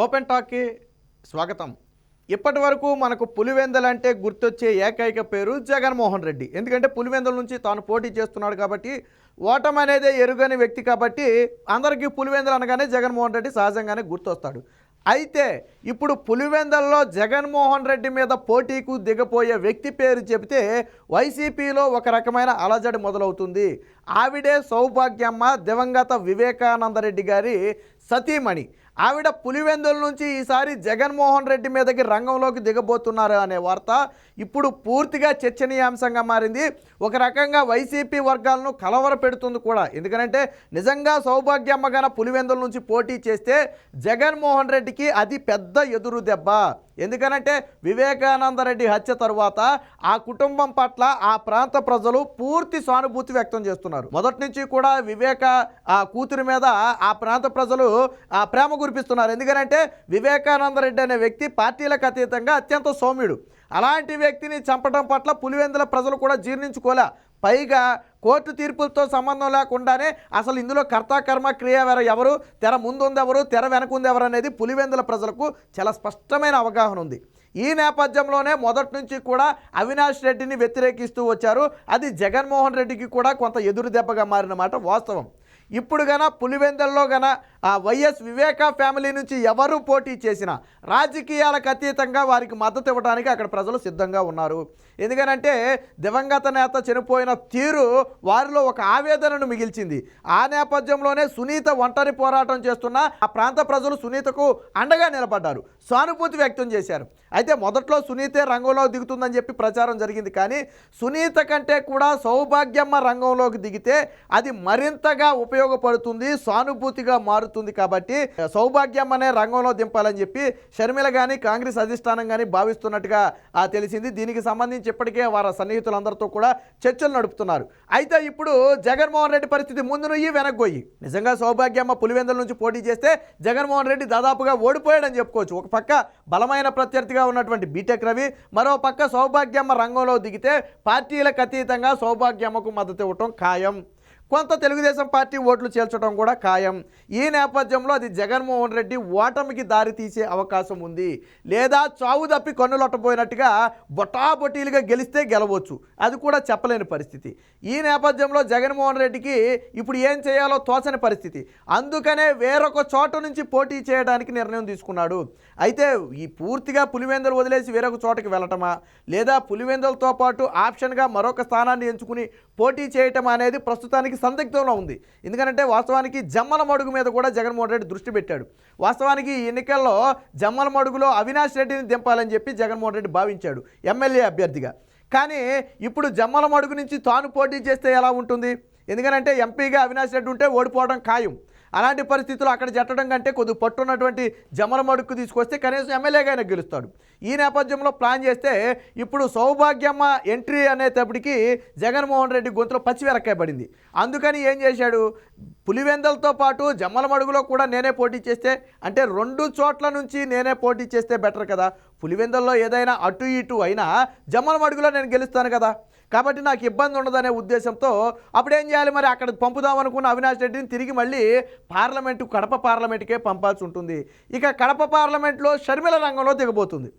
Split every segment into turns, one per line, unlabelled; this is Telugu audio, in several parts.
ఓపెన్ టాక్కి స్వాగతం. ఇప్పటి వరకు మనకు పులివెందల అంటే గుర్తొచ్చే ఏకైక పేరు జగన్మోహన్ రెడ్డి. ఎందుకంటే పులివెందల నుంచి తాను పోటీ చేస్తున్నాడు కాబట్టి ఓటమి అనేది ఎరుగని వ్యక్తి కాబట్టి అందరికీ పులివెందలు అనగానే జగన్మోహన్ రెడ్డి సహజంగానే గుర్తొస్తాడు. అయితే ఇప్పుడు పులివెందల్లో జగన్మోహన్ రెడ్డి మీద పోటీకు దిగపోయే వ్యక్తి పేరు చెబితే వైసీపీలో ఒక రకమైన అలజడి మొదలవుతుంది. ఆవిడే సౌభాగ్యమ్మ దివంగత వివేకానందరెడ్డి గారి సతీమణి. ఆవిడ పులివెందుల నుంచి ఈసారి జగన్మోహన్ రెడ్డి మీదకి రంగంలోకి దిగబోతున్నారు అనే వార్త ఇప్పుడు పూర్తిగా చర్చనీయాంశంగా మారింది. ఒక రకంగా వైసీపీ వర్గాలను కలవర పెడుతుంది కూడా. ఎందుకంటే నిజంగా సౌభాగ్యమ్మగా పులివెందుల నుంచి పోటీ చేస్తే జగన్మోహన్ రెడ్డికి అది పెద్ద ఎదురు దెబ్బ ఎందుకనంటే వివేకానందరెడ్డి హత్య తరువాత ఆ కుటుంబం పట్ల ఆ ప్రాంత ప్రజలు పూర్తి సానుభూతి వ్యక్తం చేస్తున్నారు. మొదటి నుంచి కూడా వివేక ఆ కూతురి మీద ఆ ప్రాంత ప్రజలు ఆ ప్రేమ కురిపిస్తున్నారు. ఎందుకనంటే వివేకానందరెడ్డి అనే వ్యక్తి పార్టీలకు అతీతంగా అత్యంత సౌమ్యుడు. అలాంటి వ్యక్తిని చంపడం పట్ల పులివెందుల ప్రజలు కూడా జీర్ణించుకోలే. పైగా కోర్టు తీర్పులతో సంబంధం లేకుండానే అసలు ఇందులో కర్త కర్మ క్రియ ఎవరు తెర ముందుందెవరు తెర వెనకుందెవరు అనేది పులివెందుల ప్రజలకు చాలా స్పష్టమైన అవగాహన ఉంది. ఈ నేపథ్యంలోనే మొదటి నుంచి కూడా అవినాష్ రెడ్డిని వ్యతిరేకిస్తూ వచ్చారు. అది జగన్మోహన్ రెడ్డికి కూడా కొంత ఎదురు దెబ్బగా మారిన మాట వాస్తవం. ఇప్పుడు గన పులివెందల్లో గన ఆ వైఎస్ వివేక ఫ్యామిలీ నుంచి ఎవరు పోటీ చేసినా రాజకీయాలకు అతీతంగా వారికి మద్దతు ఇవ్వడానికి అక్కడ ప్రజలు సిద్ధంగా ఉన్నారు. ఎందుకనంటే దివంగత నేత చనిపోయిన తీరు వారిలో ఒక ఆవేదనను మిగిల్చింది. ఆ నేపథ్యంలోనే సునీత ఒంటరి పోరాటం చేస్తున్న ఆ ప్రాంత ప్రజలు సునీతకు అండగా నిలబడ్డారు. సానుభూతి వ్యక్తం చేశారు. అయితే మొదట్లో సునీతే రంగంలో దిగుతుందని చెప్పి ప్రచారం జరిగింది. కానీ సునీత కంటే కూడా సౌభాగ్యమ్మ రంగంలోకి దిగితే అది మరింతగా ఉపయోగపడుతుంది సానుభూతిగా మారుతుంది కాబట్టి సౌభాగ్యం అనే రంగంలో దింపాలని చెప్పి షర్మిల కానీ కాంగ్రెస్ అధిష్టానం కానీ భావిస్తున్నట్టుగా ఆ, తెలిసింది. దీనికి సంబంధించి ఇప్పటికే వారి సన్నిహితులందరితో కూడా చర్చలు నడుపుతున్నారు. అయితే ఇప్పుడు జగన్మోహన్ రెడ్డి పరిస్థితి ముందు నుయ్యి వెనక్కోయి నిజంగా సౌభాగ్యమ్మ పులివెందుల నుంచి పోటీ చేస్తే జగన్మోహన్ రెడ్డి దాదాపుగా ఓడిపోయాడని చెప్పుకోవచ్చు. ఒక పక్క బలమైన ప్రత్యర్థిగా ఉన్నటువంటి బీటెక్ రవి మరో పక్క సౌభాగ్యమ్మ రంగంలో దిగితే పార్టీలకు అతీతంగా సౌభాగ్యమ్మకు మద్దతు ఇవ్వటం ఖాయం. కొంత తెలుగుదేశం పార్టీ ఓట్లు చేల్చడం కూడా ఖాయం. ఈ నేపథ్యంలో అది జగన్మోహన్ రెడ్డి ఓటమికి దారి తీసే అవకాశం ఉంది. లేదా చావు తప్పి కన్నులొట్టబోయినట్టుగా బొటాబొటీలుగా గెలిస్తే గెలవచ్చు. అది కూడా చెప్పలేని పరిస్థితి. ఈ నేపథ్యంలో జగన్మోహన్ రెడ్డికి ఇప్పుడు ఏం చేయాలో తోచని పరిస్థితి. అందుకనే వేరొక చోట నుంచి పోటీ చేయడానికి నిర్ణయం తీసుకున్నాడు. అయితే ఈ పూర్తిగా పులివెందులు వదిలేసి వేరొక చోటకి వెళ్ళటమా? లేదా పులివెందులతో పాటు ఆప్షన్గా మరొక స్థానాన్ని ఎంచుకుని పోటీ చేయటం అనేది ప్రస్తుతానికి సందిగ్ధంలో ఉంది. ఎందుకంటే వాస్తవానికి జమ్మల మడుగు మీద కూడా జగన్మోహన్ రెడ్డి దృష్టి పెట్టాడు. వాస్తవానికి ఈ ఎన్నికల్లో జమ్మల మడుగులో అవినాష్ రెడ్డిని దింపాలని చెప్పి జగన్మోహన్ రెడ్డి భావించాడు ఎమ్మెల్యే అభ్యర్థిగా. కానీ ఇప్పుడు జమ్మల మడుగు నుంచి తాను పోటీ చేస్తే ఎలా ఉంటుంది? ఎందుకంటే ఎంపీగా అవినాష్ రెడ్డి ఉంటే ఓడిపోవడం ఖాయం. అలాంటి పరిస్థితుల్లో అక్కడ జట్టడం కంటే కొద్ది పట్టున్నటువంటి జమల తీసుకొస్తే కనీసం ఎమ్మెల్యేగా ఆయన గెలుస్తాడు. ఈ నేపథ్యంలో ప్లాన్ చేస్తే ఇప్పుడు సౌభాగ్యమ్మ ఎంట్రీ అనేటప్పటికి జగన్మోహన్ రెడ్డి గొంతులో పచ్చివెరక్కబడింది అందుకని ఏం చేశాడు? పులివెందలతో పాటు జమ్మల మడుగులో కూడా నేనే పోటీ చేస్తే అంటే రెండు చోట్ల నుంచి నేనే పోటీ చేస్తే బెటర్ కదా. పులివెందల్లో ఏదైనా అటు ఇటు అయినా జమ్మల మడుగులో నేను గెలుస్తాను కదా. కాబట్టి నాకు ఇబ్బంది ఉండదనే ఉద్దేశంతో అప్పుడు ఏం చేయాలి మరి? అక్కడ పంపుదాం అనుకున్న అవినాష్ రెడ్డిని తిరిగి మళ్ళీ పార్లమెంటు కడప పార్లమెంటుకే పంపాల్సి ఉంటుంది. ఇక కడప పార్లమెంట్లో షర్మిల రంగంలో దిగబోతుంది.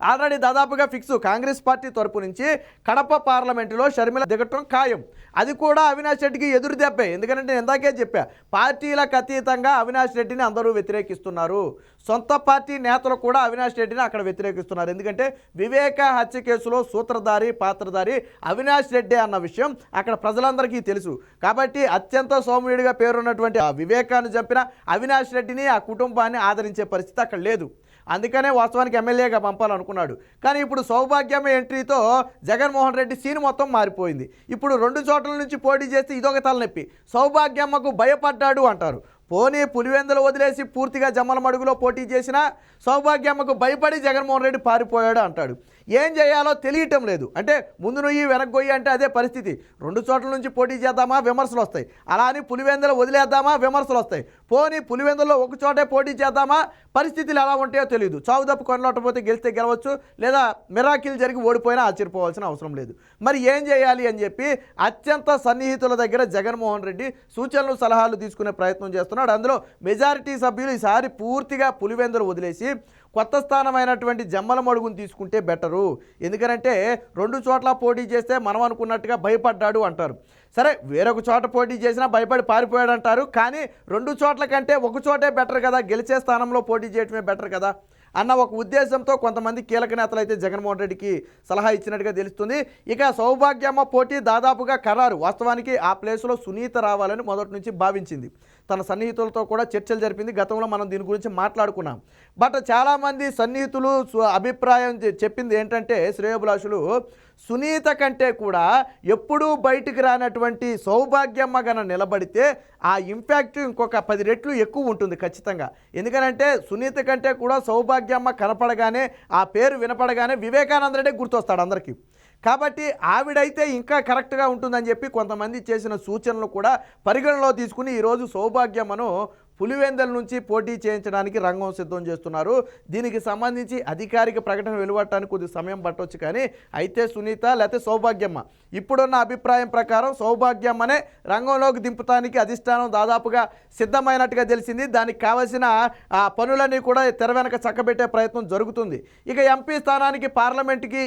ఆల్రెడీ దాదాపుగా ఫిక్స్. కాంగ్రెస్ పార్టీ తరపు నుంచి కడప పార్లమెంటులో షర్మిల దిగటం ఖాయం. అది కూడా అవినాష్ రెడ్డికి ఎదురు దెబ్బే. ఎందుకంటే నేను ఇందాకే చెప్పా పార్టీలకు అతీతంగా అవినాష్ రెడ్డిని అందరూ వ్యతిరేకిస్తున్నారు. సొంత పార్టీ నేతలు కూడా అవినాష్ రెడ్డిని అక్కడ వ్యతిరేకిస్తున్నారు. ఎందుకంటే వివేక హత్య కేసులో సూత్రధారి పాత్రధారి అవినాష్ రెడ్డి అన్న విషయం అక్కడ ప్రజలందరికీ తెలుసు. కాబట్టి అత్యంత సౌమ్యుడిగా పేరున్నటువంటి ఆ వివేకాన్ని చంపిన అవినాష్ రెడ్డిని ఆ కుటుంబాన్ని ఆదరించే పరిస్థితి అక్కడ లేదు. అందుకనే వాస్తవానికి ఎమ్మెల్యేగా పంపాలనుకున్నాడు. కానీ ఇప్పుడు సౌభాగ్యమే ఎంట్రీతో జగన్మోహన్ రెడ్డి సీన్ మొత్తం మారిపోయింది. ఇప్పుడు రెండు చోట్ల నుంచి పోటీ చేస్తే ఇదొక తలనొప్పి. సౌభాగ్యమ్మకు భయపడ్డాడు అంటారు. పోనీ పులివెందులు వదిలేసి పూర్తిగా జమ్మల మడుగులో పోటీ చేసిన సౌభాగ్యమ్మకు భయపడి జగన్మోహన్ రెడ్డి పారిపోయాడు అంటాడు. ఏం చేయాలో తెలియటం లేదు. అంటే ముందు నుయ్యి వెనక్కొయ్యి అంటే అదే పరిస్థితి. రెండు చోట్ల నుంచి పోటీ చేద్దామా? విమర్శలు వస్తాయి. అలా అని పులివెందులు వదిలేద్దామా? విమర్శలు వస్తాయి. పోనీ పులివెందుల్లో ఒక చోటే పోటీ చేద్దామా? పరిస్థితులు ఎలా ఉంటాయో తెలియదు. చావు తప్పు కొనలేకపోతే గెలిస్తే గెలవచ్చు. లేదా మిరాకిల్ జరిగి ఓడిపోయినా ఆశ్చర్యపోవాల్సిన అవసరం లేదు. మరి ఏం చేయాలి అని చెప్పి అత్యంత సన్నిహితుల దగ్గర జగన్మోహన్ రెడ్డి సూచనలు సలహాలు తీసుకునే ప్రయత్నం చేస్తున్నాడు. అందులో మెజారిటీ సభ్యులు ఈసారి పూర్తిగా పులివెందులు వదిలేసి కొత్త స్థానమైనటువంటి జమ్మల మడుగును తీసుకుంటే బెటరు. ఎందుకంటే రెండు చోట్ల పోటీ చేస్తే మనం అనుకున్నట్టుగా భయపడ్డాడు అంటారు. సరే వేరొక చోట పోటీ చేసినా భయపడి పారిపోయాడు అంటారు కానీ రెండు చోట్ల కంటే ఒక చోటే బెటర్ కదా. గెలిచే స్థానంలో పోటీ చేయటమే బెటర్ కదా అన్న ఒక ఉద్దేశంతో కొంతమంది కీలక నేతలు అయితే జగన్మోహన్ రెడ్డికి సలహా ఇచ్చినట్టుగా తెలుస్తుంది. ఇక సౌభాగ్యమ్మ పోటీ దాదాపుగా ఖరారు. వాస్తవానికి ఆ ప్లేస్లో సునీత రావాలని మొదటి నుంచి భావించింది. తన సన్నిహితులతో కూడా చర్చలు జరిపింది. గతంలో మనం దీని గురించి మాట్లాడుకున్నాం. బట్ చాలామంది సన్నిహితులు అభిప్రాయం చెప్పింది ఏంటంటే శ్రేయోభిలాషులు సునీత కంటే కూడా ఎప్పుడూ బయటికి రానటువంటి సౌభాగ్యమ్మ గన నిలబడితే ఆ ఇంపాక్ట్ ఇంకొక పది రెట్లు ఎక్కువ ఉంటుంది ఖచ్చితంగా. ఎందుకనంటే సునీత కంటే కూడా సౌభాగ్యమ్మ కనపడగానే ఆ పేరు వినపడగానే వివేకానంద రెడ్డి గుర్తొస్తాడు అందరికీ. కాబట్టి ఆవిడైతే ఇంకా కరెక్ట్గా ఉంటుందని చెప్పి కొంతమంది చేసిన సూచనలు కూడా పరిగణలో తీసుకుని ఈరోజు సౌభాగ్యమ్మను పులివెందల నుంచి పోటీ చేయించడానికి రంగం సిద్ధం చేస్తున్నారు. దీనికి సంబంధించి అధికారిక ప్రకటన వెలువడటానికి కొద్ది సమయం పట్టవచ్చు కానీ అయితే సునీత లేకపోతే సౌభాగ్యమ్మ. ఇప్పుడున్న అభిప్రాయం ప్రకారం సౌభాగ్యమ్మనే రంగంలోకి దింపుతానికి అధిష్టానం దాదాపుగా సిద్ధమైనట్టుగా తెలిసింది. దానికి కావలసిన ఆ పనులన్నీ కూడా తెర వెనక చక్కబెట్టే ప్రయత్నం జరుగుతుంది. ఇక ఎంపీ స్థానానికి పార్లమెంట్కి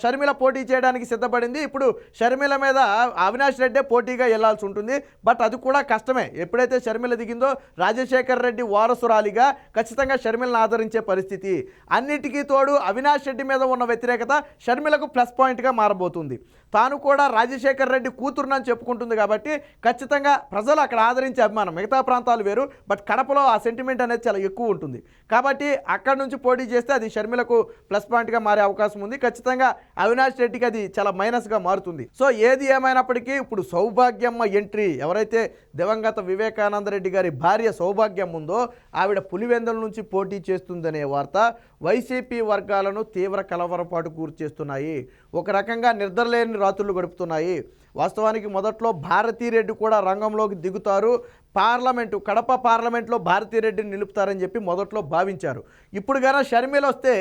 షర్మిల పోటీ చేయడానికి సిద్ధపడింది. ఇప్పుడు షర్మిల మీద అవినాష్ రెడ్డే పోటీగా వెళ్ళాల్సి ఉంటుంది. బట్ అది కూడా కష్టమే. ఎప్పుడైతే షర్మిల దిగిందో రాజశేఖర్ రెడ్డి వారసురాలిగా ఖచ్చితంగా షర్మిలను ఆదరించే పరిస్థితి. అన్నిటికీ తోడు అవినాష్ రెడ్డి మీద ఉన్న వ్యతిరేకత షర్మిలకు ప్లస్ పాయింట్గా మారబోతుంది. తాను కూడా రాజశేఖర్ రెడ్డి కూతురునని చెప్పుకుంటుంది కాబట్టి ఖచ్చితంగా ప్రజలు అక్కడ ఆదరించే అభిమానం. మిగతా ప్రాంతాలు వేరు బట్ కడపలో ఆ సెంటిమెంట్ అనేది చాలా ఎక్కువ ఉంటుంది. కాబట్టి అక్కడ నుంచి పోటీ చేస్తే అది షర్మిలకు ప్లస్ పాయింట్గా మారే అవకాశం ఉంది. ఖచ్చితంగా అవినాష్ రెడ్డికి అది చాలా మైనస్గా మారుతుంది. సో ఏది ఏమైనప్పటికీ ఇప్పుడు సౌభాగ్యమ్మ ఎంట్రీ ఎవరైతే దివంగత వివేకానంద రెడ్డి గారి భార్య సౌభాగ్యం ఉందో ఆవిడ పులివెందుల నుంచి పోటీ చేస్తుందనే వార్త వైసీపీ వర్గాలను తీవ్ర కలవరపాటు గురి చేస్తున్నాయి ఒక రకంగా నిద్రలేని రాత్రులు గడుపుతున్నాయి. వాస్తవానికి మొదట్లో భారతీరెడ్డి కూడా రంగంలోకి దిగుతారు. పార్లమెంటు కడప పార్లమెంట్లో భారతీరెడ్డిని నిలుపుతారని చెప్పి మొదట్లో భావించారు. ఇప్పుడు గాన షర్మిల వస్తే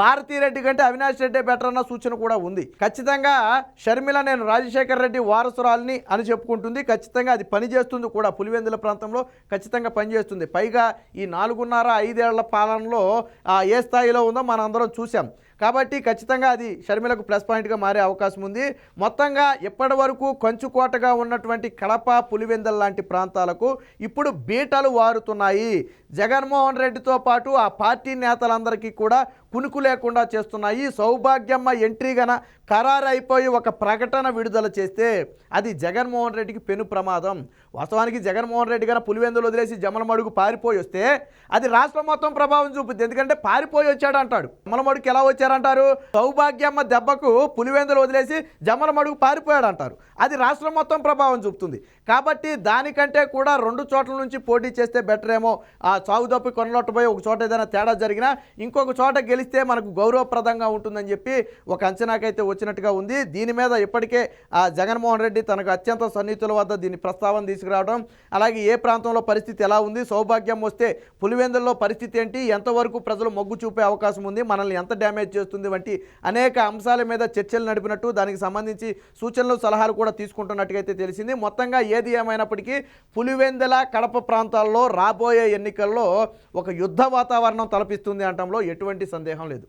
భారతీరెడ్డి కంటే అవినాష్ రెడ్డి బెటర్ అన్న సూచన కూడా ఉంది. ఖచ్చితంగా షర్మిల నేను రాజశేఖర్ రెడ్డి వారసురాల్ని అని చెప్పుకుంటుంది. ఖచ్చితంగా అది పనిచేస్తుంది కూడా పులివెందుల ప్రాంతంలో ఖచ్చితంగా పనిచేస్తుంది పైగా ఈ నాలుగున్నర ఐదేళ్ళ పాలనలో ఆ, ఏ స్థాయిలో ఉందో మనం అందరం చూసాం కాబట్టి ఖచ్చితంగా అది షర్మిలకు ప్లస్ పాయింట్గా మారే అవకాశం ఉంది. మొత్తంగా ఇప్పటి వరకు కంచుకోటగా ఉన్నటువంటి కడప పులివెందల్ లాంటి ప్రాంతాలకు ఇప్పుడు బీటలు వారుతున్నాయి. జగన్మోహన్ రెడ్డితో పాటు ఆ పార్టీ నేతలందరికీ కూడా కునుకు లేకుండా చేస్తున్నాయి సౌభాగ్యమ్మ ఎంట్రీ గన ఖరారైపోయి ఒక ప్రకటన విడుదల చేస్తే అది జగన్మోహన్ రెడ్డికి పెను ప్రమాదం. వాస్తవానికి జగన్మోహన్ రెడ్డి గారు పులివెందులు వదిలేసి జమలమడుగు పారిపోయి వస్తే అది రాష్ట్రం మొత్తం ప్రభావం చూపుద్ది. ఎందుకంటే పారిపోయి వచ్చాడు అంటాడు. జమలమడుగుకి ఎలా వచ్చారంటారు? సౌభాగ్యమ్మ దెబ్బకు పులివెందులు వదిలేసి జమలమడుగు పారిపోయాడు అంటారు. అది రాష్ట్రం మొత్తం ప్రభావం చూపుతుంది. కాబట్టి దానికంటే కూడా రెండు చోట్ల నుంచి పోటీ చేస్తే బెటర్ ఏమో ఆ చావుదప్పి కొనలొట్టబోయి ఒక చోట ఏదైనా తేడా జరిగినా ఇంకొక చోట గెలి గెలిస్తే మనకు గౌరవప్రదంగా ఉంటుందని చెప్పి ఒక అంచనాకైతే వచ్చినట్టుగా ఉంది. దీని మీద ఇప్పటికే ఆ జగన్మోహన్ రెడ్డి తనకు అత్యంత సన్నిహితుల వద్ద దీని ప్రస్తావన తీసుకురావడం అలాగే ఏ ప్రాంతంలో పరిస్థితి ఎలా ఉంది సౌభాగ్యం వస్తే పులివెందుల్లో పరిస్థితి ఏంటి ఎంతవరకు ప్రజలు మొగ్గు చూపే అవకాశం ఉంది మనల్ని ఎంత డ్యామేజ్ చేస్తుంది వంటి అనేక అంశాల మీద చర్చలు నడిపినట్టు దానికి సంబంధించి సూచనలు సలహాలు కూడా తీసుకుంటున్నట్టుగా అయితే తెలిసింది. మొత్తంగా ఏది ఏమైనప్పటికీ పులివెందుల కడప ప్రాంతాల్లో రాబోయే ఎన్నికల్లో ఒక యుద్ధ వాతావరణం తలపిస్తుంది అనటంలో ఎటువంటి సందేహం లేదు.